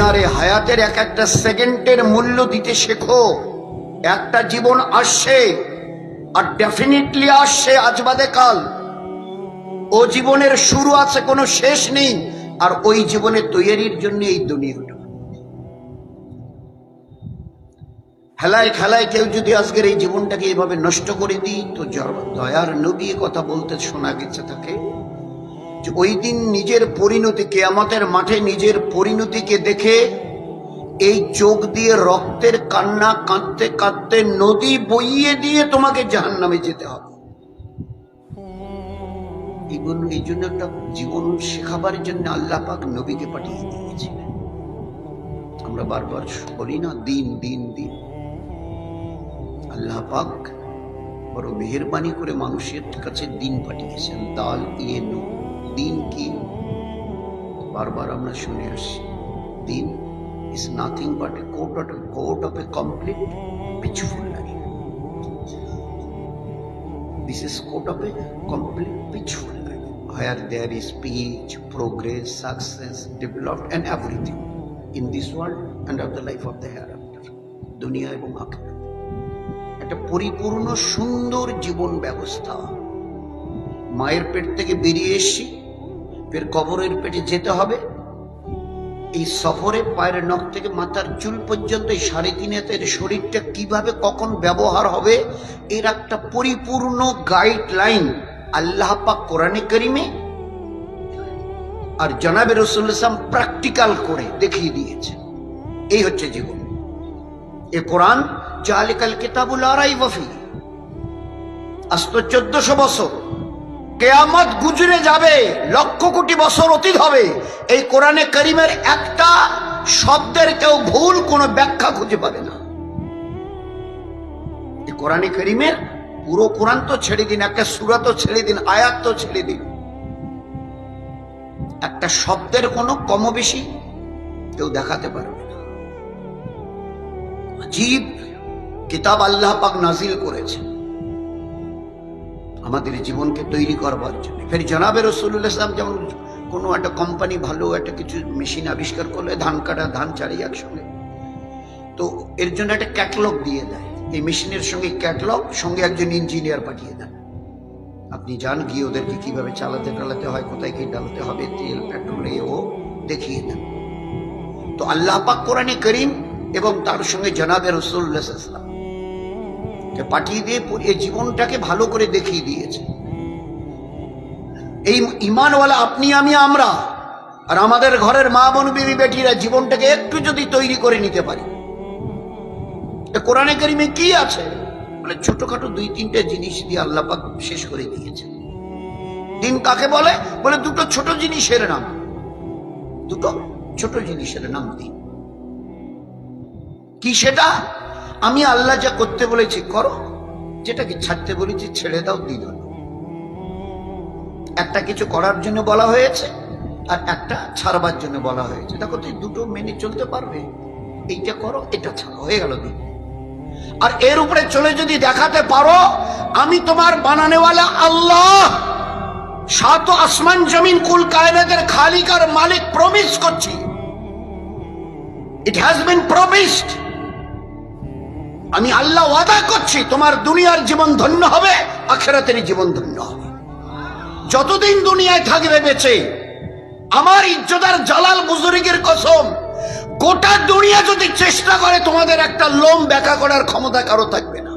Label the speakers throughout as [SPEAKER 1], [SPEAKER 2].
[SPEAKER 1] দুনিয়ার হায়াতের এক একটা সেকেন্ডের মূল্য দিতে শেখো। একটা জীবন আসছে, আর ডেফিনেটলি আসছে আজ বাদে কাল। ও জীবনের শুরু আছে, কোনো শেষ নেই, আর ওই জীবনে তৈরির জন্য এই দুনিয়াটা। খেলায় খেলায় কেউ যদি আজকের এই জীবনটাকে এইভাবে নষ্ট করে দিই, তো দয়ার নবী কথা বলতে শোনা গেছে তাকে। ওই দিন নিজের পরিণতি, কেয়ামতের মাঠে নিজের পরিণতিকে দেখে এই চোখ দিয়ে রক্তের কান্না কাঁদতে কাঁদতে নদী বইয়ে দিয়ে তোমাকে জাহান নামে যেতে হবে। এগুলো এই জন্য একটা জীবন শেখাবার জন্য আল্লাহ পাক নবীকে পাঠিয়ে দিয়েছিলেন। আমরা বারবার বলি না, দিন দিন দিন। আল্লাহ পাক বড় মেহরবানি করে মানুষের কাছে দিন পাঠিয়েছেন, দাল ইয়ে নু দিন কি? বারবার আমরা শুনে আসি, দিন is nothing but a course of course of a complete peaceful life this is course of a complete peaceful life higher there is speech progress success developed and everything in this world and of the life of the hereafter দুনিয়া এবং আখের একটা পরিপূর্ণ সুন্দর জীবন ব্যবস্থা মায়ের পেট থেকে বেরিয়ে এসে ফের কবরের পেটে যেতে হবে। এই সফরে পায়ের নখ থেকে মাথার চুল পর্যন্ত এই সাড়ে তিন হাতের শরীরটা কীভাবে কখন ব্যবহার হবে, এর একটা পরিপূর্ণ গাইডলাইন আল্লাহ পাক কোরআনে করিমে আর জনাবে রসুল ইসলাম প্র্যাকটিক্যাল করে দেখিয়ে দিয়েছে। এই হচ্ছে জীবন। এ কোরআন জালিকাল কিতাবুল আরাই বফি আজ তো চোদ্দশো বছর। কেয়ামত গুজরে যাবে, লক্ষ কোটি বছর অতীত হবে। এই কোরআনে করিমের একটা শব্দের কেউ ভুল কোনো ব্যাখ্যা খুঁজে পাবে না। এই কোরআনে করিমের পুরো কোরআন তো ছেড়ে দিন, একটা সুরা তো ছেড়ে দিন, আয়াত তো ছেড়ে দিন। একটা শব্দের কোনো কম বেশি কেউ দেখাতে পারবে না। জীব কিতাব আল্লাহ পাক নাজিল করেছে। আমাদের জীবনকে তৈরি করবার জন্য। ফের জনাবে রসুল্লাহ ইসলাম যেমন কোনো একটা কোম্পানি ভালো একটা কিছু মেশিন আবিষ্কার করলে ধান কাটা, ধান চারি একসঙ্গে। তো এর জন্য একটা ক্যাটলগ দিয়ে দেয়। এই মেশিনের সঙ্গে ক্যাটলগ সঙ্গে একজন ইঞ্জিনিয়ার পাঠিয়ে দেন আপনি যান, গিয়ে ওদেরকে কীভাবে চালাতে, টালাতে হয়, কোথায় কী ডালতে হবে, তেল পেট্রোল এ ও দেখিয়ে দেন। তো আল্লাহ পাক কোরআনে করিম এবং তার সঙ্গে জনাবে রসুল্লাহ ইসলাম পাঠিয়ে দিয়ে এই জীবনটাকে ভালো করে দেখিয়ে দিয়েছে। এই ইমানওয়ালা আপনি, আমি, আমরা আর আমাদের ঘরের মা, বোন, বিবি, বেটিরা জীবনটাকে একটু যদি তৈরি করে নিতে পারি। কোরআনে কারিমে কি আছে? মানে ছোটখাটো দুই, তিনটে জিনিস দিয়ে আল্লাপাক শেষ করে দিয়েছে। দিন কাকে বলে? বলে দুটো ছোট জিনিসের নাম। দুটো ছোট জিনিসের নাম দিন। কি সেটা? আমি আল্লাহ যা করতে বলেছি, করো। যেটাকে ছাড়তে বলেছি, ছেড়ে দাও দিন হলো একটা কিছু করার জন্য বলা হয়েছে, আর একটা ছাড়বার জন্য বলা হয়েছে। দেখো, তুই দুটো মেনে চলতে পারবে। এইটা করো, এটা ছাড়ো, হয়ে গেল দিন। আর এর উপরে চলে যদি দেখাতে পারো, আমি তোমার বানানেওয়ালা আল্লাহ। সাত আসমান জমিন, কুল কায়নাতের খালিকার মালিক প্রমিস করছি। ইট হ্যাজ বিন প্রমিসড আমি আল্লাহ ওয়াদা করছি, তোমার দুনিয়ার জীবন ধন্য হবে, আখেরাতের জীবন ধন্য হবে। যতদিন দুনিয়ায় থাকবে বেঁচে, আমার ইজ্জতার জালাল বুজুর্গের কসম, গোটা দুনিয়া যদি চেষ্টা করে, তোমাদের একটা লোম ব্যাখ্যা করার ক্ষমতা কারও থাকবে না।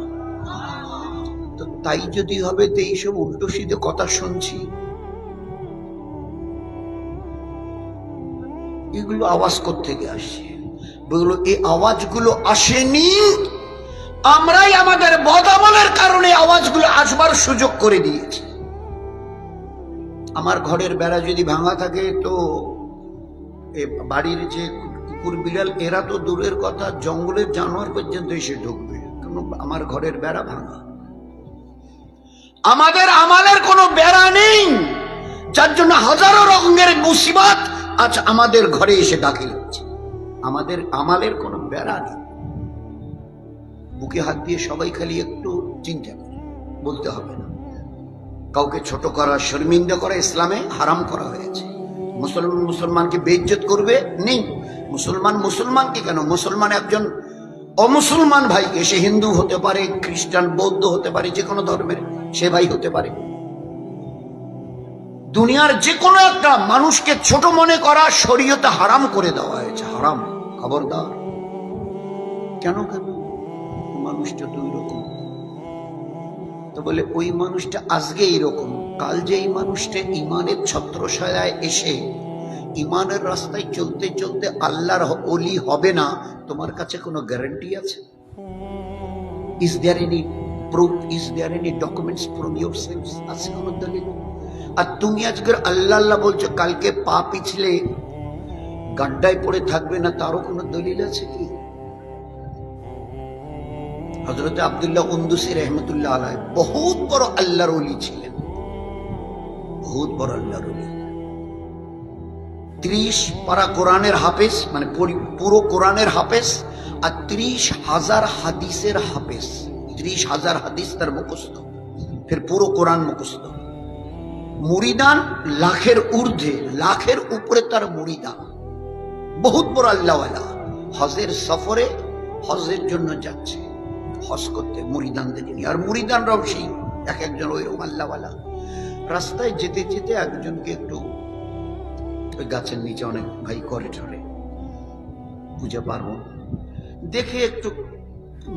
[SPEAKER 1] তো তাই যদি হবে, তো এইসব উল্টো সিধে কথা শুনছি। এগুলো আওয়াজ থেকে আসছে। বলল এই আওয়াজগুলো আসেনি আমরাই আমাদের বদামলের কারণে আওয়াজগুলো আসবার সুযোগ করে দিয়েছি। আমার ঘরের বেড়া যদি ভাঙা থাকে তো বাড়ির যে কুকুর বিড়াল, এরা তো দূরের কথা, জঙ্গলের জানোয়ার পর্যন্ত এসে ঢুকবে। আমার ঘরের বেড়া ভাঙা। আমাদের আমালের কোনো বেড়া নেই, যার জন্য হাজারো রকমের মুসিবত আজ আমাদের ঘরে এসে দাখিল হচ্ছে। আমাদের আমালের কোনো বেড়া নেই। বুকে হাত দিয়ে সবাই খালি একটু চিন্তা করে, বলতে হবে না। কাউকে ছোট করা, শর্মিন্দা করা ইসলামে হারাম করা হয়েছে। মুসলমান মুসলমানকে বেইজ্জত করবে? নেই। মুসলমান মুসলমানকে কেন? মুসলমান একজন অমুসলমান ভাই সে হিন্দু হতে পারে, খ্রিস্টান, বৌদ্ধ হতে পারে যে কোনো ধর্মের সে ভাই হতে পারে। দুনিয়ার যে কোনো একটা মানুষকে ছোট মনে করা শরীয়তে হারাম করে দেওয়া হয়েছে, হারাম। খবরদার। কেন কেন? মানুষটা দুই রকম। তো বলে, ওই মানুষটা আজকে এইরকম কাল যে এই মানুষটা ইমানের ছত্রছায়ায় এসে ইমানের রাস্তায় চলতে চলতে আল্লাহর অলি হবে না, তোমার কাছে কোনো গ্যারান্টি আছে? Is there any proof is there any documents from your sales আছে কোনো দলিল? আর তুমি আজকের আল্লাহ আল্লাহ বলছো, কালকে পা পিছলে গাড্ডায় পড়ে থাকবে না, তারও কোনো দলিল আছে কি? হজরত আবদুল্লাহ উন্দুসি রহমতুল্লাহ আলাই বহুত বড় আল্লাহর অলি ছিলেন। বহুত বড় আল্লাহর অলি ত্রিশ পারা কোরআনের হাফেজ মানে পুরো কোরআনের হাফেজ আর ত্রিশ হাজার হাদিসের হাফেজ। ত্রিশ হাজার হাদিস তার মুখস্থ। ফের পুরো কোরআন মুখস্থ। মুরিদান লাখের ঊর্ধ্বে, লাখের উপরে তার মুরিদান। বহুত বড় আল্লাহওয়ালা। হজের সফরে হজের জন্য যাচ্ছে। হজ করতে মুরিদানদের নিয়ে আর মুরিদানরাও সেই এক একজন ওইরকম আল্লাহওয়ালা রাস্তায় যেতে যেতে একজনকে একটু ওই গাছের নিচে অনেক ভাই করে ঠরে পূজা পার্বণ। দেখে একটু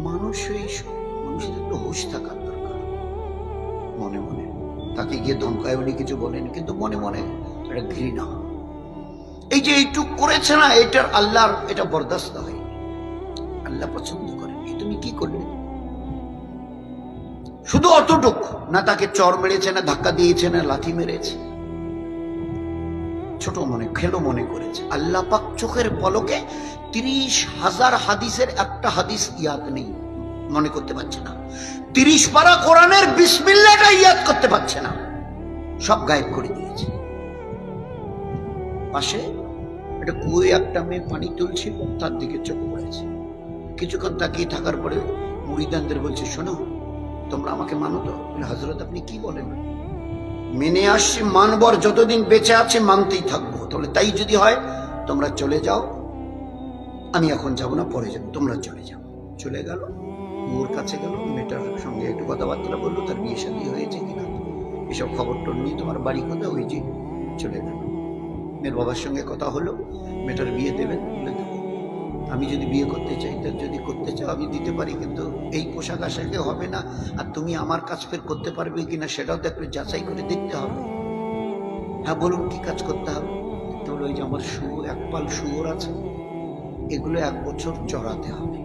[SPEAKER 1] মানুষ সব মানুষের একটু হুশ থাকার দরকার। মনে মনে। তাকে গিয়ে ধমকায় উনি কিছু বলেন, কিন্তু মনে মনে একটা ঘৃণা। এই যে এইটুক করেছে না, এটার আল্লাহর, এটা বরদাস্ত হয় আল্লাহ পছন্দ করেন তুমি কি করলে? শুধু অতটুক, না তাকে চর মেরেছে, না ধাক্কা দিয়েছে, না লাথি মেরেছে। ছোট মনে, খেলো মনে করেছে। আল্লাহ পাক চোখের পলকে তিরিশ হাজার হাদিসের একটা হাদিস ইয়াদ নেই, মনে করতে পারছে না। তিরিশ পারা কোরআনের বিসমিল্লাটা ইয়াদ করতে পারছে না। সব গায়েব করে দিয়েছে। পাশে একটা কুয়ে একটা মেয়ে পানি তুলছিল, তার দিকে চোখ পড়েছে। কিছুক্ষণ তাকিয়ে থাকার পরে মুড়িদানদের বলছে, শোনো তোমরা আমাকে মানো তো? হজরত আপনি কি বলেন? মেনে আসছি, মানবর যতদিন বেঁচে আছে, মানতেই থাকব। তাহলে তাই যদি হয়, তোমরা চলে যাও। আমি এখন যাব না, পরে যাব। তোমরা চলে যাও। চলে গেল ওর কাছে গেল, মেয়েটার সঙ্গে একটু কথাবার্তা বলল, তার বিয়ে শাদী হয়েছে কিনা? এসব খবর টোর নিয়ে তোমার বাড়ি কথা যে চলে গেল। মেয়ের বাবার সঙ্গে কথা হলো, মেয়েটার বিয়ে দেবেন, বলে আমি যদি বিয়ে করতে চাই, তা যদি করতে চাও, আমি দিতে পারি, কিন্তু এই পোশাক আশাকে হবে না। আর তুমি আমার কাজ ফের করতে পারবে কিনা, সেটাও তো একটু যাচাই করে দেখতে হবে। হ্যাঁ বলুন, কি কাজ করতে হবে? তো ওই যে আমার শুয়োর এক পাল শুয়োর আছে, এগুলো এক বছর চড়াতে হবে।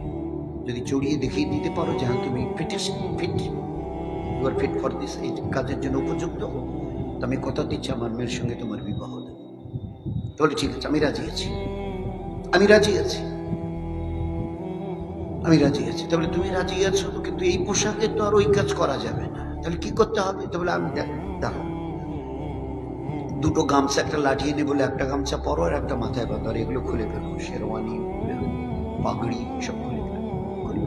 [SPEAKER 1] যদি চড়িয়ে দেখিয়ে দিতে পারো যে হ্যাঁ তুমি fittest fit you are fit for this এই কাজের জন্য উপযুক্ত, তো আমি কথা দিচ্ছি আমার মেয়ের সঙ্গে তোমার বিবাহ। দেবো তাহলে ঠিক আছে, আমি রাজি আছি। আমি রাজি আছি। আমি রাজি আছি। তাহলে তুমি রাজি আছো? কিন্তু এই পোশাকে তো আর ওই কাজ করা যাবে না। তাহলে কি করতে হবে? তাহলে আমি দেখ দুটো গামছা একটা লাঠি এনে বলে একটা গামছা পরো আর একটা মাথায় বাঁধো। আর এগুলো খুলে ফেলো। শেরওয়ানি, পাগড়ি, সব খুলে ফেলো।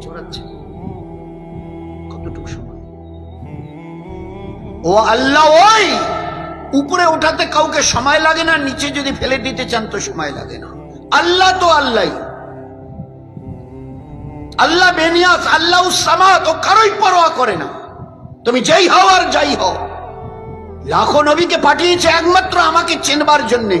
[SPEAKER 1] চড়াচ্ছে। কতটুকু সময়? ও আল্লাহ, ওই! উপরে ওঠাতে কাউকে সময় লাগে না, নিচে যদি ফেলে দিতে চান তো সময় লাগে না। আল্লাহ তো আল্লাহ আল্লাহ বেনিয়াস আল্লাহ সামাত ও কারোই পরোয়া করে না। তুমি যেই হও আর যাই হও। লাখো নবীকে পাঠিয়েছে একমাত্র আমাকে চেনবার জন্যে।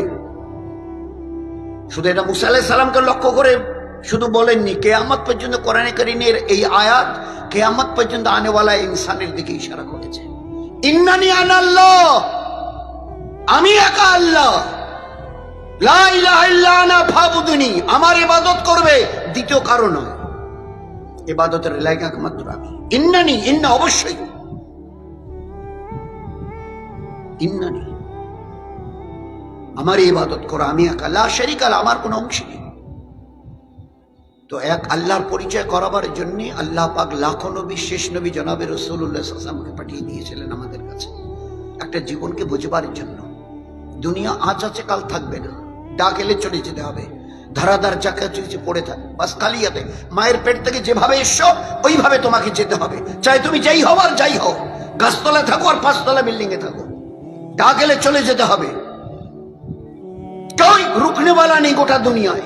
[SPEAKER 1] শুধু এটা মুসা আলাইহিস সালামকে লক্ষ্য করে শুধু বলেননি, কেয়ামত পর্যন্ত কোরআনে করিমের এই আয়াত কেয়ামত পর্যন্ত আনেওয়ালা ইনসানের দিকে ইশারা করেছে। ইন্নানি আনাল্লাহ আমি একা আল্লাহ। আমার ইবাদত করবে দ্বিতীয় কারণ নয়। ইবাদতের লায়ক একমাত্র আমি ইন্নানি, ইন্না অবশ্যই। ইন্নানি। আমার ইবাদত করো, আমি এক আল্লাহ, শরিক আল্লাহ, আমার কোনো অংশ নেই। তো এক আল্লাহর পরিচয় করাবার জন্য আল্লাহ পাক লাখো নবী, শেষ নবী জনাবে রসুল্লাহামকে পাঠিয়ে দিয়েছিলেন আমাদের কাছে। একটা জীবনকে বুঝবার জন্য। দুনিয়া আজ আছে, কাল থাকবে না। ডাক এলে চলে যেতে হবে। ধারাধার চাকা চলছে পড়ে থাকে, বাস কালিয়াতে মায়ের পেট থেকে যেভাবে এসছো ওইভাবে তোমাকে যেতে হবে। চাই তুমি যাই হও আর যাই হও। গাছতলা থাকো আর পাঁচতলা বিল্ডিং এ থাকো। ডাক এলে চলে যেতে হবে। কেউ রুখনেওয়ালা নেই গোটা দুনিয়ায়।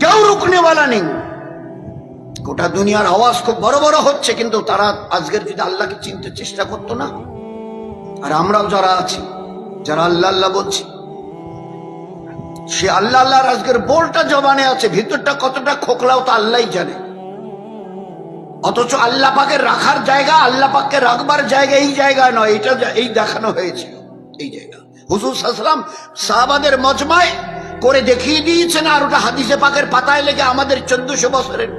[SPEAKER 1] কেউ রুখনেওয়ালা নেই। গোটা দুনিয়ার আওয়াজ খুব বড় বড় হচ্ছে, কিন্তু তারা আজকের যদি আল্লাহকে চিনতে চেষ্টা করতো না। আর আমরাও যারা আছি, যারা আল্লাহ আল্লাহ বলছি সে আল্লাহ আল্লাহর আজকের বোলটা জবানে আছে, ভিতরটা কতটা খোকলাও তা আল্লাহই জানে। অথচ আল্লাহ পাকের রাখার জায়গা, আল্লাহ পাককে রাখবার জায়গা এই জায়গা নয় এটা এই দেখানো হয়েছিল এই জায়গা। হুজুর সাসলাম সাহাবাদের মজমায় করে দেখিয়ে দিয়েছেন, আর ওটা হাদিসে পাকের পাতায় লেগে আমাদের চোদ্দশো বছরের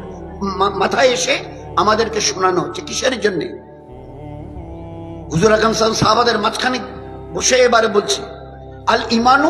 [SPEAKER 1] মাথায় এসে আমাদেরকে শোনানো হচ্ছে। কিসের জন্য? হুজুর আকাম সাহেব সাহাবাদের মাঝখানে বসে এবারে বলছে আল ইমানু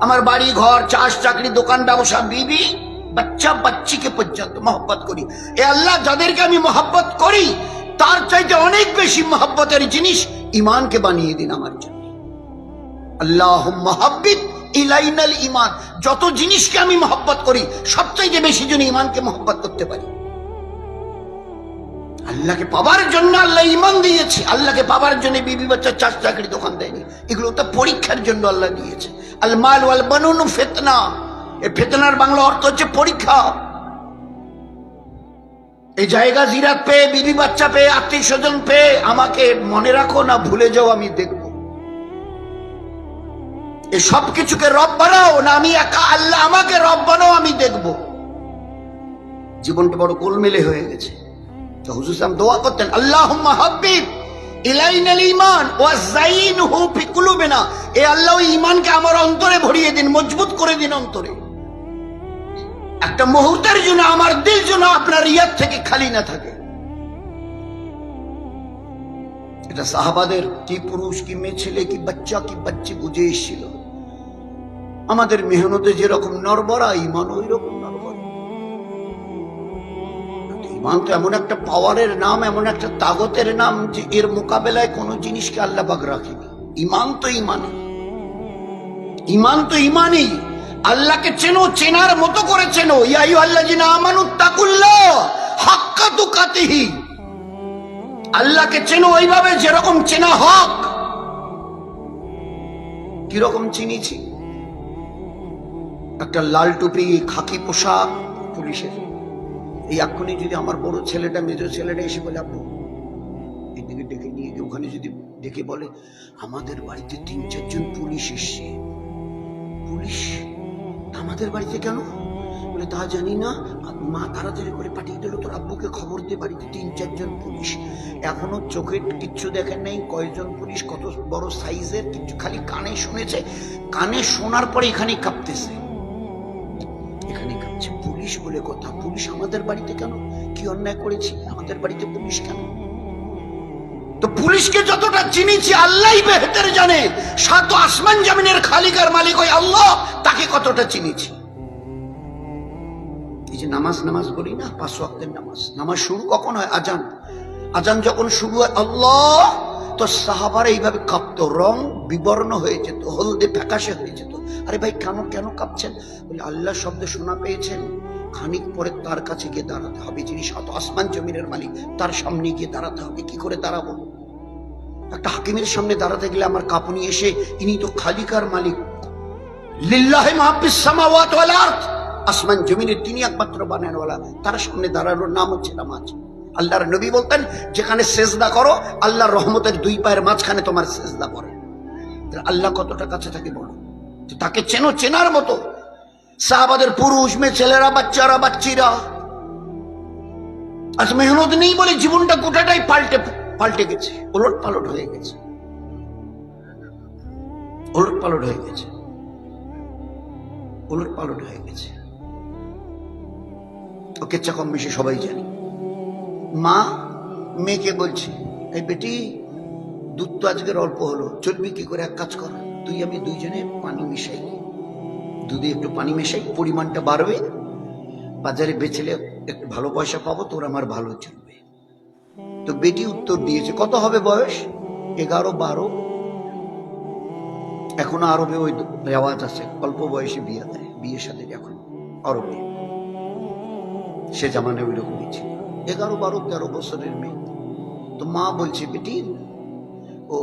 [SPEAKER 1] আমার বাড়ি, ঘর, চাষ, চাকরি, দোকান, ব্যবসা, বিবি, বাচ্চা, বাচ্চিকে পর্যন্ত মহব্বত করি। এ আল্লাহ যাদেরকে আমি মহব্বত করি, তার চাইতে অনেক বেশি মহব্বতের জিনিস ইমানকে বানিয়ে দিন আমার জন্য। আল্লাহ মহাব্বিব ইলাইনাল ইমান যত জিনিসকে আমি মহব্বত করি, সবচাইতে বেশি জন ইমানকে মহব্বত করতে পারি। আল্লাহকে পাবার জন্য আল্লাহ ইমান দিয়েছে। আল্লাহকে পাবার জন্য বিবি বাচ্চা চাষ চাকরি দোকান দেয়নি। এগুলো তো পরীক্ষার জন্য আল্লাহ দিয়েছে। আল মাল ওয়াল বানুন ফেতনা। এ ফেতনার বাংলা অর্থ হচ্ছে পরীক্ষা। এই জায়গা জিরাত পেয়ে, বিবি বাচ্চা পেয়ে, আত্মীয় স্বজন পেয়ে আমাকে মনে রাখো না, ভুলে যাও, আমি দেখব। এ সব কিছুকে রব বানাও না আমি একা, আল্লাহ আমাকে রব বানাও, আমি দেখব। জীবনটা বড় গোলমেলে হয়ে গেছে। একটা জন্য, আমার দিল যেন আপনার ইয়াদ থেকে খালি না থাকে। এটা সাহাবাদের কি পুরুষ, কি মেয়ে, ছেলে, কি বাচ্চা, কি বাচ্চি বুঝে এসেছিল আমাদের মেহনতে যেরকম নরবরা ইমান ওই রকম ইমান তো এমন একটা পাওয়ারের নাম, এমন একটা তাগতের নাম যে এর মোকাবেলায় কোনো জিনিসকে আল্লাহবাগ রাখেনি। ইমান তো ইমানই ইমান তো ইমানই আল্লাহকে চেনো, চেনার মতো করে চেনো। ইয়াই আল্লাহ জিনা আমানু তাকুল্লাহ হাক্কা তু কাতিহি আল্লাহকে চেনো ওইভাবে যেরকম চেনা হক। কীরকম চিনিছি? একটা লাল টুপি, খাকি পোশাক, পুলিশের। এই এক্ষুনি যদি আমার বড় ছেলেটা মেজ ছেলেটা এসে বলে আপু এদিকে ডেকে নিয়ে গিয়ে ওখানে যদি ডেকে বলে, আমাদের বাড়িতে তিন, চারজন পুলিশ এসছে। পুলিশ? আমাদের বাড়িতে কেন? বলে, তা জানি না। মা তাড়াতাড়ি করে পাঠিয়ে দিল তোর আব্বুকে খবর দিয়ে বাড়িতে তিন, চারজন পুলিশ। এখনও চোখে কিচ্ছু দেখেন নাই। কয়জন পুলিশ কত বড় সাইজের কিছু খালি কানে শুনেছে। কানে শোনার পরে এখানে কাঁপতেছে। পুলিশ বলে কথা। পুলিশ আমাদের বাড়িতে কেন? কি অন্যায় করেছি? আমাদের বাড়িতে পুলিশ কেন? তো পুলিশকে যতটা চিনিছি আল্লাহ বেহতের জানে। সাত আসমান জামিনের খালিকার মালিক ওই আল্লাহ, তাকে কতটা চিনিছি। এই যে নামাজ নামাজ বলি না, পাঁচ ওয়াক্তের নামাজ। নামাজ শুরু কখন হয়? আজান। আজান যখন শুরু হয়, আল্লাহ, তো সাহাবার এইভাবে কাঁপতো। রং বিবর্ণ হয়ে যেত, হলদে ফ্যাকাশে হয়ে যেত। আরে ভাই, কেন কেন কাঁপছেন? বলে, আল্লাহ শব্দ শোনা পেয়েছেন। খানিক পরে তার কাছে গিয়ে দাঁড়াতে হবে। যিনি সাত আসমান জমিনের মালিক, তার সামনে গিয়ে দাঁড়াতে হবে। কি করে দাঁড়াবো? একটা হাকিমের সামনে দাঁড়াতে গেলে আমার কাঁপুনি এসে, ইনি তো খালিকার মালিক। লিল্লাহে আসমান জমিনের তিনি একমাত্র বানানোওয়ালা। তার সামনে দাঁড়ানোর নাম হচ্ছে নামাজ। আল্লাহর নবী বলতেন, যেখানে সেজদা করো, আল্লাহর রহমতের দুই পায়ের মাঝখানে তোমার সেজদা পড়ে। আল্লাহ কতটা কাছে থাকে বলো? তাকে চেনো, চেনার মতো। সাহাবাদের পুরুষ মেয়ে ছেলেরা, বাচ্চারা, বাচ্চিরা। আজ মেহনত নেই বলে জীবনটা গোটাটাই পাল্টে পাল্টে গেছে। ওলট পালট হয়ে গেছে। ওলট পালট হয়ে গেছে। ওলট পালট হয়ে গেছে। ওকে চা কম বেশি সবাই জানি। মা মেয়েকে বলছে, এই বেটি, দুধ তো আজকের অল্প হলো। চলবি কি করে? এক কাজ কর। তুই আমি দুইজনে পানি মিশাই দুধে একটু পানি মেশাই, পরিমাণটা বাড়বে। বাজারে বেচলে একটু ভালো পয়সা পাবো, তোর আমার ভালো চলবে। তো বেটি উত্তর দিয়েছে, কত হবে বয়স? এগারো, বারো। এখনও আরবে ওই রেওয়াজ আছে, অল্প বয়সে বিয়ে দেয়, বিয়ের সাথে এখন আরবে। সে জামানে ওই রকমই ছিল। এগারো, বারো, তেরো বছরের মেয়ে। তো মা বলছে, বেটি, ও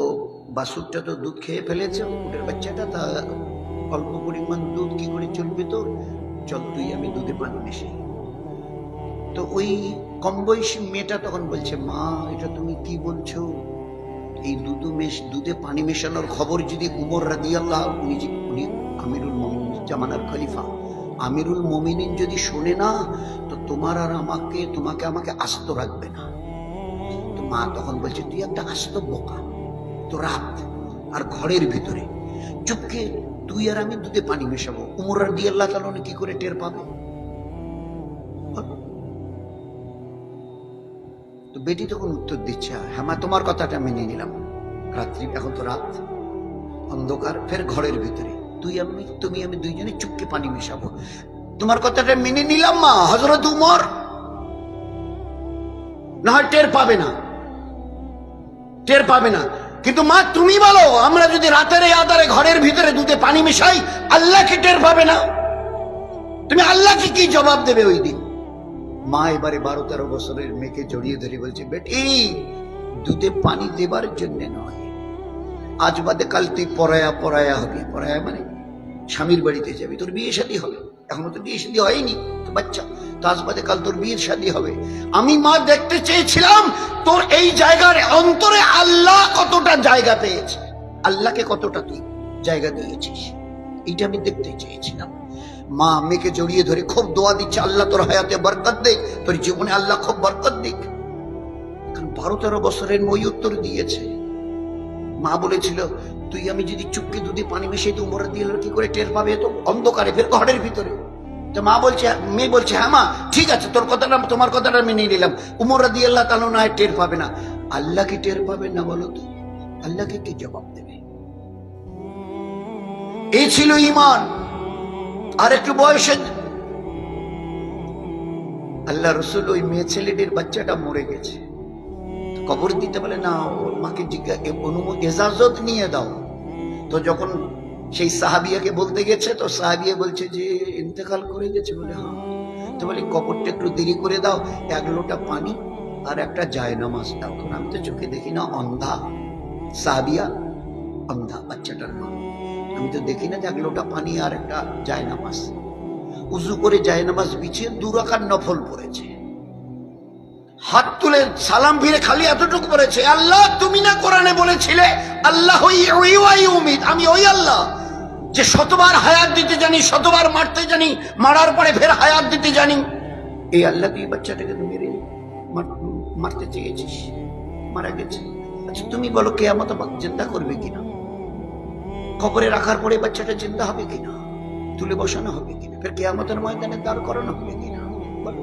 [SPEAKER 1] বাসুরটা তো দুধ খেয়ে ফেলেছে, ওটার বাচ্চাটা তা অল্প পরিমাণ দুধ কি করে চলবে তোর? চল তুই, আমি দুধে পানি মেশাই। তো ওই কম বয়সী মেয়েটা তখন বলছে, মা, এটা তুমি কি বলছো? এই দুধু মেশ, দুধে পানি মেশানোর খবর যদি উমর রাদি আল্লাহ উনি যে, উনি আমিরুল মমিন, জামানার খলিফা। আমিরুল মমিনিন যদি শোনে না, তো তোমার আর আমাকে, তোমাকে আমাকে আস্ত রাখবে না। তো মা তখন বলছে, তুই একটা আস্ত বোকা। তো রাত আর ঘরের ভিতরে। চুপকে তুই আর আমি দুধে পানি মেশাবো। উমর রাদি আল্লাহ তালনে কি করে টের পাবে? তো বেটি তখন উত্তর দিচ্ছে হ্যাঁ মা, তোমার কথাটা মেনে নিলাম। রাত্রি, এখন তো রাত। অন্ধকার, ফের ঘরের ভিতরে। তুই আমি, তুমি, আমি দুইজনে চুপকে পানি মেশাবো। তোমার কথাটা মেনে নিলাম মা হজরত উমর। না হয় টের পাবে না। টের পাবে না। কিন্তু মা, তুমি বলো, আমরা যদি রাতের এই আধারে ঘরের ভিতরে দুধে পানি মেশাই আল্লাহ কি টের পাবে না? তুমি আল্লাহকে কি জবাব দেবে ওই দিন? মা, এবারে বারো তেরো বছরের মেয়েকে জড়িয়ে ধরে বলছে, বেটি, দুধে পানি দেবার জন্য নয়। আজ বাদে কাল তুই পড়ায়া পড়ায়া হবি। পড়ায়া মানে স্বামীর বাড়িতে যাবি, তোর বিয়ে শাদী হবে। এখনও তো বিয়ে শাদী হয়নি বাচ্চা, তো আজ বাদে কাল তোর বিয়ের শাদী হবে। আমি মা দেখতে চেয়েছিলাম, তোর এই জায়গার অন্তরে আল্লাহ কতটা জায়গা পেয়েছে। আল্লাহকে কতটা তুই জায়গা দিয়েছিস, এইটা আমি দেখতে চেয়েছিলাম। মা মেয়েকে জড়িয়ে ধরে খুব দোয়া দিচ্ছে, আল্লাহ তোর হায়াতে বরকত দেখ তোর জীবনে আল্লাহ খুব বরকত দিক। কারণ বারো তেরো বছরের মই উত্তর দিয়েছে। মা বলেছিল তুই আমি যদি চুপকে দুধে পানি মিশিয়ে তো উমরা দিয়ে কি করে টের পাবে তো অন্ধকারে ফের ঘরের ভিতরে। তো মা বলছে, মেয়ে বলছে হ্যাঁ মা, ঠিক আছে, তোর কথাটা তোমার কথাটা মেনে নিলাম। উমরা দিয়ে আল্লাহ তালো না টের পাবে না। আল্লাহ কি টের পাবে না বলো তো? আল্লাহকে কি জবাব দেবে? এই ছিল ইমান আর একটু বয়সে আল্লাহ রসুল ওই মেয়ে ছেলেটির বাচ্চাটা মরে গেছে। কবর দিতে বলে, না, ওর মাকে জিজ্ঞাসা অনুমতি এজাজত নিয়ে দাও। তো যখন সেই সাহাবিয়াকে বলতে গেছে, তো সাহাবিয়া বলছে যে, ইন্তেকাল করে গেছে বলে হ্যাঁ। তো বলে, কবরটা একটু দেরি করে দাও, এক লোটা পানি আর একটা জায় নামাজ দাও। কারণ আমি তো চোখে দেখি না, অন্ধা সাহাবিয়া, অন্ধা বাচ্চাটার মা। আমি তো দেখি না যে এক লোটা পানি আর একটা জায় নামাজ উজু করে জায় নামাজ বিছিয়ে দুরাকার নফল পড়েছে। হাত তুলে সালাম ফিরে খালি এতটুকু বলেছে, আল্লাহ, তুমি না কোরআনে বলেছিলে, আল্লাহ উমিদ, আমি ওই আল্লাহ। যে শতবার হায়াত দিতে জানি, শতবার মারতে জানি, মারার পরে ফের হায়াত দিতে জানি। এই আল্লাহ তুই বাচ্চাটাকে তুমি মেরে মারতে চেয়েছিস, মারা গেছে। আচ্ছা তুমি বলো কে আমার চিন্তা করবে কিনা? খবরে রাখার পরে বাচ্চাটা চিন্তা হবে কিনা? তুলে বসানো হবে কিনা? ফের কেয়ামতের ময়দানে দাঁড় করানো হবে কিনা? বলো।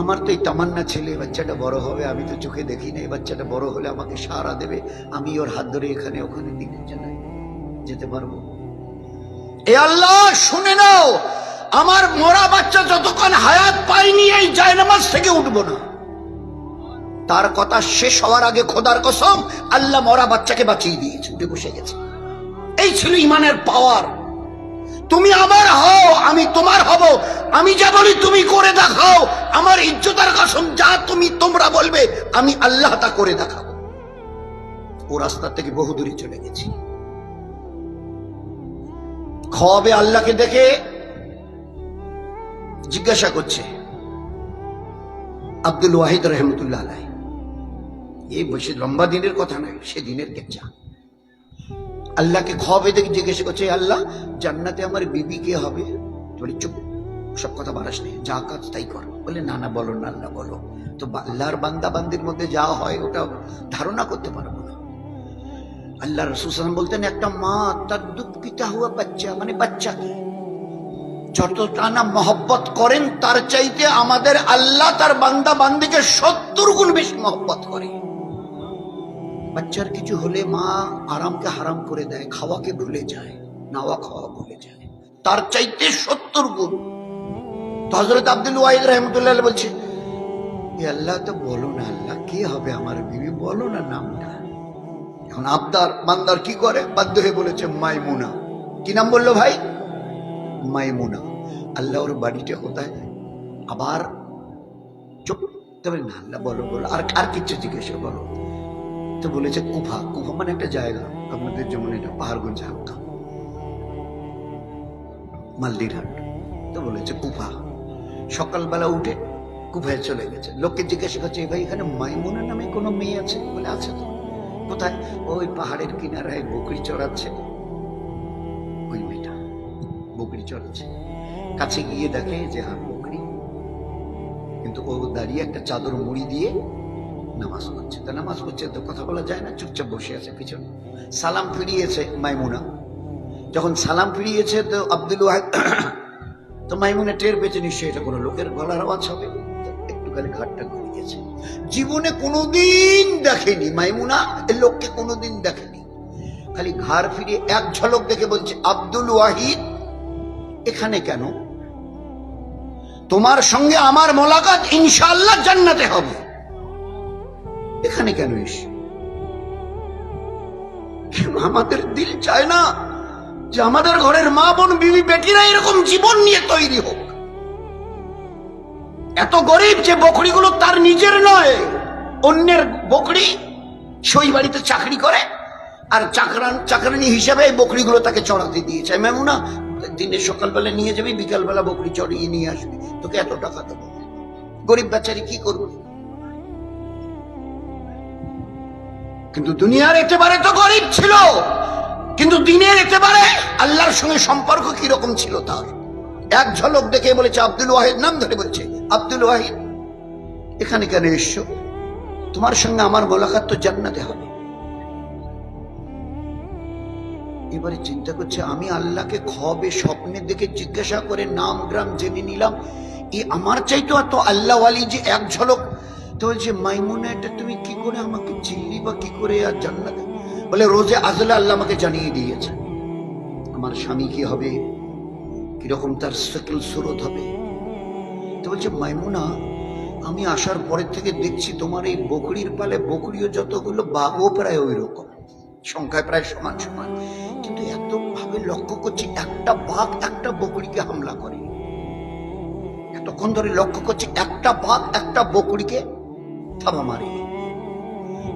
[SPEAKER 1] আমার তো এই তামান্না ছেলে বাচ্চাটা বড় হবে, আমি তো চোখে দেখি না, এই বাচ্চাটা বড় হলে আমাকে সারা দেবে, আমি ওর হাত ধরে এখানে, ওখানে দিকে জানাই যেতে পারব। এ আল্লাহ, শুনে নাও, আমার মরা বাচ্চা যতক্ষণ হায়াত পাইনি এই জায়নামাজ থেকে উঠবো না। তার কথা শেষ হওয়ার আগে খোদার কসম, আল্লাহ মরা বাচ্চাকে বাঁচিয়ে দিয়েছে, উঠে বসে গেছে। এই ছিল ইমানের পাওয়ার তুমি আমার হও, আমি তোমার হব। আমি যা বলি তুমি করে দেখাও। আমার ইজ্জতার কসম যা তুমি তোমরা বলবে, আমি আল্লাহ তা করে দেখাবো। ও রাস্তা থেকে বহু দূরে চলে গেছি। খাওয়াবে আল্লাহকে দেখে জিজ্ঞাসা করছে, আব্দুল ওয়াহিদ রহমতুল্লাহ আলাই এই বসে লম্বা দিনের কথা নয়, সে দিনের কেচ্ছা আল্লাহকে খবে দেখে জিজ্ঞেস করছে আল্লাহ, জান্নাতে আমার বিবি কে হবে? বলে, চুপ, সব কথা বাড়াস নেই যা কাজ তাই কর। বলে, না না, বলো, না আল্লাহ বলো। তো আল্লাহর বান্দা বান্দির মধ্যে যা হয়, ওটা ধারণা করতে পারব না। আল্লাহ রসুল বলতেন, একটা মা, তার দুধ পিতা হুয়া বাচ্চা মানে বাচ্চাকে। যতটা না মহব্বত করেন, তার চাইতে আমাদের আল্লাহ তার বান্দা বান্দিকে সত্তর গুণ বেশি মহব্বত করে। বাচ্চার কিছু হলে মা আরামকে হারাম করে দেয়, খাওয়াকে ভুলে যায়, নাওয়া খাওয়া ভুলে যায়। তার চাইতে সত্তর গুণ। তো হজরত আব্দুল ওয়াহিদ রহমতুল্লাহ বলছে আল্লাহ তো বলো না, আল্লাহ কে হবে আমার বিবি? বলো না নামটা। এখন আবদার, বান্দার কি করে? বাধ্য হয়ে বলেছে, মাইমুনা। কি নাম বলল ভাই? মাইমুনা। আল্লাহ ওর বাড়িটা কোথায়? আবার চুপ তবে না, আল্লাহ বলো বলো। আর আর কিছু জিজ্ঞেস বলো তো বলেছে কুফা কুফা মানে একটা জায়গা। আপনাদের যেমন এটা, পাহাড়গঞ্জ হালকা মালদিরহাট তো বলেছে কুফা সকালবেলা উঠে কুফায় চলে গেছে। লোককে জিজ্ঞাসা করছে, "এ ভাই, এখানে মাইমুনা নামে কোনো মেয়ে আছে? বলে, আছে তো। কোথায়? ওই পাহাড়ের কিনারায় বকরি চড়াচ্ছে। ওই মেয়েটা বকরি চড়াচ্ছে। কাছে গিয়ে দেখে যে হ্যাঁ বকরি। কিন্তু ও দাঁড়িয়ে একটা চাদর মুড়ি দিয়ে নামাজ পড়ছে। তা নামাজ পড়ছে তো কথা বলা যায় না, চুপচাপ বসে আছে পিছনে। সালাম ফিরিয়েছে মাইমুনা। যখন সালাম ফিরিয়েছে তো আব্দুল ওয়াহিদ, তো মাইমুনা টের পেয়েছে, নিশ্চয়ই এটা কোনো লোকের গলার আওয়াজ হবে। একটুখানি ঘাটটা ঘুরিয়েছে। জীবনে কোনোদিন দেখেনি মাইমুনা, এ লোককে কোনোদিন দেখেনি। খালি ঘাড় ফিরিয়ে এক ঝলক দেখে বলছে, আব্দুল ওয়াহিদ, এখানে কেন? তোমার সঙ্গে আমার মোলাকাত ইনশাল্লাহ জান্নাতে হবে। এখানে কেন এস? আমাদের দিল চায় না যে আমাদের ঘরের মা বোন, বিবি, বেটিরা এরকম জীবন নিয়ে তৈরি হোক? এত গরিব যে বকরিগুলো তার নিজের নয়, অন্যের বকরি সই বাড়িতে চাকরি করে আর চাকরান চাকরানি হিসাবে এই বকরিগুলো তাকে চড়াতে দিয়েছে। মেমুনা, দিনে সকালবেলা নিয়ে যাবি, বিকালবেলা বকরি চড়িয়ে নিয়ে আসবি। তোকে এত টাকা দেবো। গরিব বেচারি কি করবে? কিন্তু দুনিয়ার একেবারে তো গরিব ছিল। কিন্তু দিনের একেবারে আল্লাহর সঙ্গে সম্পর্ক কীরকম ছিল তার? এক ঝলক দেখে বলেছে, আব্দুল ওয়াহিদ নাম ধরে বলছে, আব্দুল ওয়াহিদ, এখানে কেন এসছো? তোমার সঙ্গে আমার মোলাকাত তো জান্নাতে হবে। এবারে চিন্তা করছে, আমি আল্লাহকে খবে স্বপ্নে দেখে জিজ্ঞাসা করে নাম গ্রাম জেনে নিলাম। এ আমার চাইতো এত আল্লাহওয়ালি যে এক ঝলক তো বলছে মাইমুনা, এটা তুমি কি করে আমাকে চিনলি বা কি করে আর জান্নাতে বলে, রোজে আজলা আল্লাহ আমাকে জানিয়ে দিয়েছে, আমার স্বামী কি হবে? কীরকম তার সেকেল সুরত হবে? তো বলছে, মাইমুনা, আমি আসার পরের থেকে দেখছি তোমার এই বকরির পালে বকরিও যতগুলো বাঘও প্রায় ওই রকম সংখ্যায় প্রায় সমান সমান। কিন্তু এত ভাবে লক্ষ্য করছি, একটা বাঘ একটা বকরিকে হামলা করে। এতক্ষণ ধরে লক্ষ্য করছি, একটা বাঘ একটা বকরিকে থামা মারে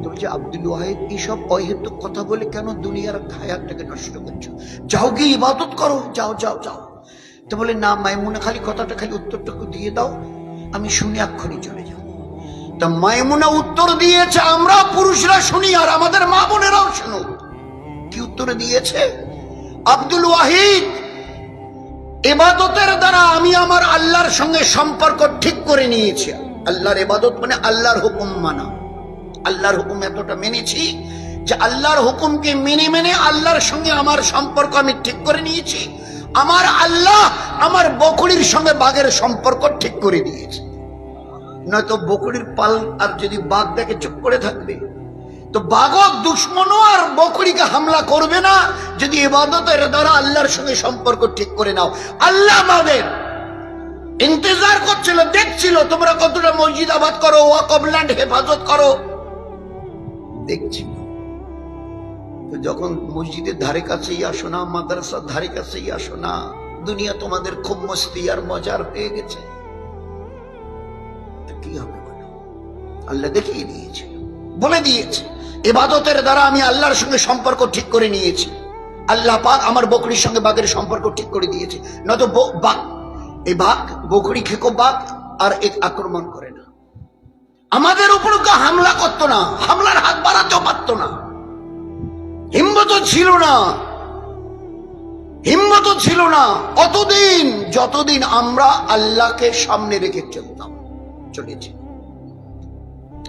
[SPEAKER 1] তো বলছে আব্দুল ওয়াহিদ এইসব অহেতুক কথা বলে কেন দুনিয়ার হায়াতটাকে নষ্ট করছ? যাও গিয়ে ইবাদত করো, যাও যাও যাও। তো বলে, না, মাইমুনা, খালি কথাটা, খালি উত্তরটুকু দিয়ে দাও, আমি শুনে এক্ষুনি চলে যাব। তা মাইমুনা উত্তর দিয়েছে, আমরা পুরুষরা শুনি, আর আমাদের মা বোনেরাও শুনুক। কি উত্তর দিয়েছে? আব্দুল ওয়াহিদ এবাদতের দ্বারা আমি আমার আল্লাহর সঙ্গে সম্পর্ক ঠিক করে নিয়েছি। আল্লাহর এবাদত মানে আল্লাহর হুকুম মানা। আল্লাহর হুকুম এতটা মেনেছি যে আল্লাহর হুকুমকে মেনে মেনে আল্লাহর সঙ্গে আমার সম্পর্ক আমি ঠিক করে নিয়েছি। আমার আল্লাহ আমার বকরির সঙ্গে বাঘের সম্পর্ক ঠিক করে দিয়েছে। নয়তো বকরির পাল আর যদি বাঘ দেখে চুপ করে থাকবে, তো বাঘক দুশ্মনও আর বকরিকে হামলা করবে না। যদি এবাদতের দ্বারা আল্লাহর সঙ্গে সম্পর্ক ঠিক করে নাও, আল্লাহ আমাদের ইন্তজার করছিল, দেখছিল, তোমরা কতটা মসজিদ আবাদ করো ওয়াকবল্যান্ড হেফাজত করো। দেখছিল। যখন মসজিদের ধারে কাছেই আসো না, মাদ্রাসার ধারে কাছেই আসো না, দুনিয়া তোমাদের খুব মস্তি আর মজার হয়ে গেছে। কি হবে আল্লাহ দেখিয়ে দিয়েছে, বলে দিয়েছে, এবাদতের দ্বারা আমি আল্লাহর সঙ্গে সম্পর্ক ঠিক করে নিয়েছি। আল্লাহ পাক আমার বকরির সঙ্গে বাঘের সম্পর্ক ঠিক করে দিয়েছে। নয়তো এই বাঘ বকরি খেকো বাঘ, আর এক আক্রমণ করে না। আমাদের উপর হামলা করতো না, হামলার হাত বাড়াতেও পারতো না। হিম্মত ছিল না। হিম্মত ছিল না। অতদিন যতদিন আমরা আল্লাহকে সামনে রেখে চলতাম, চলেছি।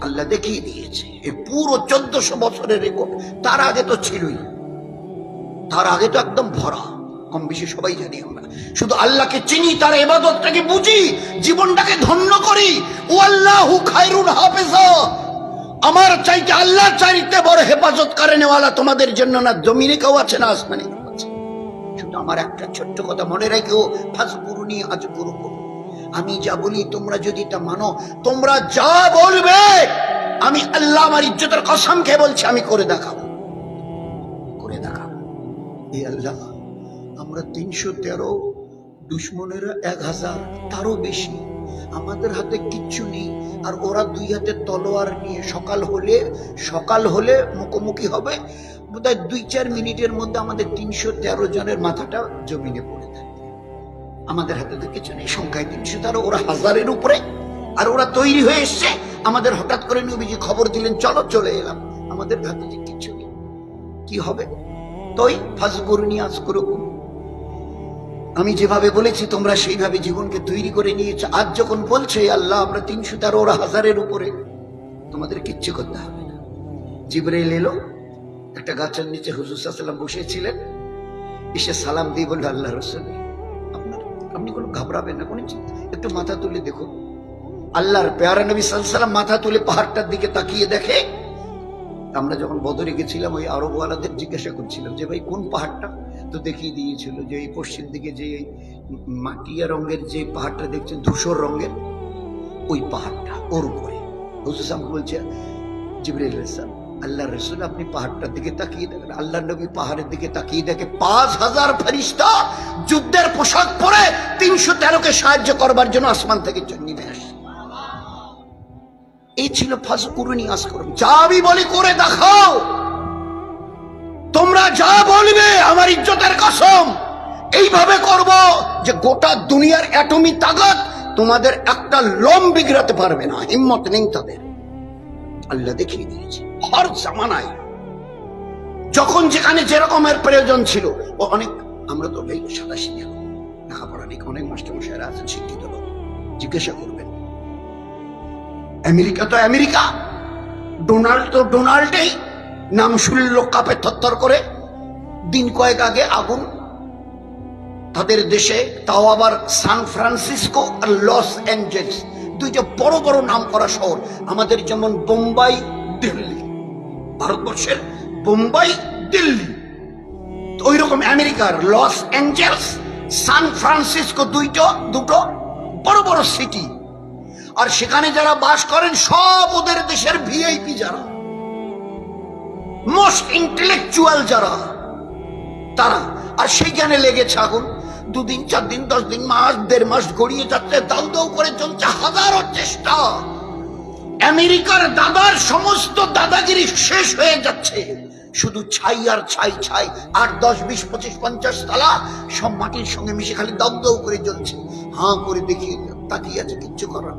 [SPEAKER 1] আল্লাহ দেখিয়ে দিয়েছে এই পুরো চোদ্দশো বছরের রেকর্ড, তার আগে তো ছিলই। তার আগে তো একদম ভরা। কম বেশি সবাই জানি আমরা। শুধু আল্লাহকে চিনি, তার এবাদতটাকে বুঝি, জীবনটাকে ধন্য করি। ও আল্লাহ খায়রুল হাফেজা। আমার চাইতে আল্লাহ চাইতে বড় হেফাজত করে নেওয়ালা তোমাদের জন্য না, জমিনে কেউ আছে না, আসমানে শুধু আমার একটা ছোট্ট কথা মনে রেখেও ফাঁস পুরুনি আজ করুন আমি যা বলি তোমরা যদি তা মানো, তোমরা যা বলবে, আমি আল্লাহ আমার ইজ্জতের কসম খেয়ে বলছি, আমি করে দেখাবো। করে দেখাবো। এই আল্লাহ। আমরা তিনশো তেরো দুশ্মনেরা এক হাজার, তারও বেশি। আমাদের হাতে কিচ্ছু নেই, আর ওরা দুই হাতে তলোয়ার নিয়ে সকাল হলে সকাল হলে মুখোমুখি হবে। বোধহয় দুই চার মিনিটের মধ্যে আমাদের তিনশো তেরো জনের মাথাটা জমিনে পড়ে থাকে আমাদের হাতে তো কিছু নেই, সংখ্যায় তিনশো তেরো, ওরা হাজারের উপরে। আর ওরা তৈরি হয়ে এসছে। আমাদের হঠাৎ করে নবীজি খবর দিলেন, চলো, চলে এলাম। আমাদের হাতে যে কিছু নেই। কি হবে? তই ফাজগুরনি আজ করুকুম আমি যেভাবে বলেছি, তোমরা সেইভাবে জীবনকে তৈরি করে নিয়েছো। আজ যখন বলছে, আল্লাহ, আমরা তিনশো তেরো হাজারের উপরে, তোমাদের কিচ্ছু করতে হবে না। জিবরাইল এলো, একটা গাছের নিচে হুজুর সাল্লাম বসেছিলেন। এসে সালাম দিয়ে বলল, আল্লাহ রসুল, আপনার, আপনি কোনো ঘাবড়াবেন না, কোনো চিন্তা একটু মাথা তুলে দেখুন আল্লাহর পেয়ারা নবী সাল্লাম মাথা তুলে পাহাড়টার দিকে তাকিয়ে দেখে, আমরা যখন বদরে গেছিলাম, ওই আরবওয়ালাদের জিজ্ঞাসা করছিলাম যে, ভাই, কোন পাহাড়টা? তো দেখিয়ে দিয়েছিল যে এই পশ্চিম দিকে যে মাটিয়া রঙের যে পাহাড়টা দেখছেন, ধূসর রঙের, ওই পাহাড়টা, ওর উপরে। হুসুসাম বলছে, জিবরিল আল্লাহ রসুল আপনি পাহাড়টার দিকে তাকিয়ে দেখেন। আল্লাহ নবী পাহাড়ের দিকে তাকিয়ে দেখে পাঁচ হাজার ফেরিস্তা যুদ্ধের পোশাক পরে তিনশো তেরোকে সাহায্য করবার জন্য আসমান থেকে নেমে আসে। এই ছিল ফাজকুরুনি আসকরম যা আমি বলি করে দেখাও। যা বলবে আমার ইজ্জতের কসম। এইভাবে করব যে গোটা দুনিয়ার অ্যাটমি তাগত তোমাদের একটা লোম বিগড়াতে পারবে না, হিম্মত নেই তাদের। আল্লাহ দেখিয়ে দিয়েছে, হর জামানায়। যখন যেখানে যেরকমের প্রয়োজন ছিল, ও অনেক, আমরা তো এই সিধা লোক। লেখাপড়া নেই অনেক মাস্টারমশাইরা আছেন, শিক্ষিত লোক। জিজ্ঞাসা করবেন, আমেরিকা তো আমেরিকা, ডোনাল্ড তো ডোনাল্ডেই নাম শুনলে কাপে থরথর করে। দিন কয়েক আগে আগুন। তাদের দেশে, তাও আবার সান ফ্রান্সিসকো আর লস অ্যাঞ্জেলস। দুইটা বড় বড় নাম করা শহর। আমাদের যেমন বোম্বাই, দিল্লি। ভারতবর্ষের বোম্বাই, দিল্লি। ওই রকম আমেরিকার লস অ্যাঞ্জেলস, সান ফ্রান্সিসকো দুইটা, দুটো বড় বড় সিটি। আর সেখানে যারা বাস করেন, সব ওদের দেশের ভিআইপি যারা। মোস্ট ইন্টেলেকচুয়াল যারা। তারা। আর সেইখানে লেগেছে আগুন। দুদিন চার দিন দশ দিন মাস, দেড় মাস গড়িয়ে যাচ্ছে দাউ দাউ করে চলছে হাজারো চেষ্টা। আমেরিকার দাদার সমস্ত দাদাগিরি শেষ হয়ে যাচ্ছে। শুধু ছাই আর ছাই ছাই আর দশ, বিশ, পঁচিশ, পঞ্চাশ তালা সব মাটির সঙ্গে মিশে খালি দাউ করে চলছে। হাঁ করে দেখিয়ে তাকিয়ে আছে, কিচ্ছু করার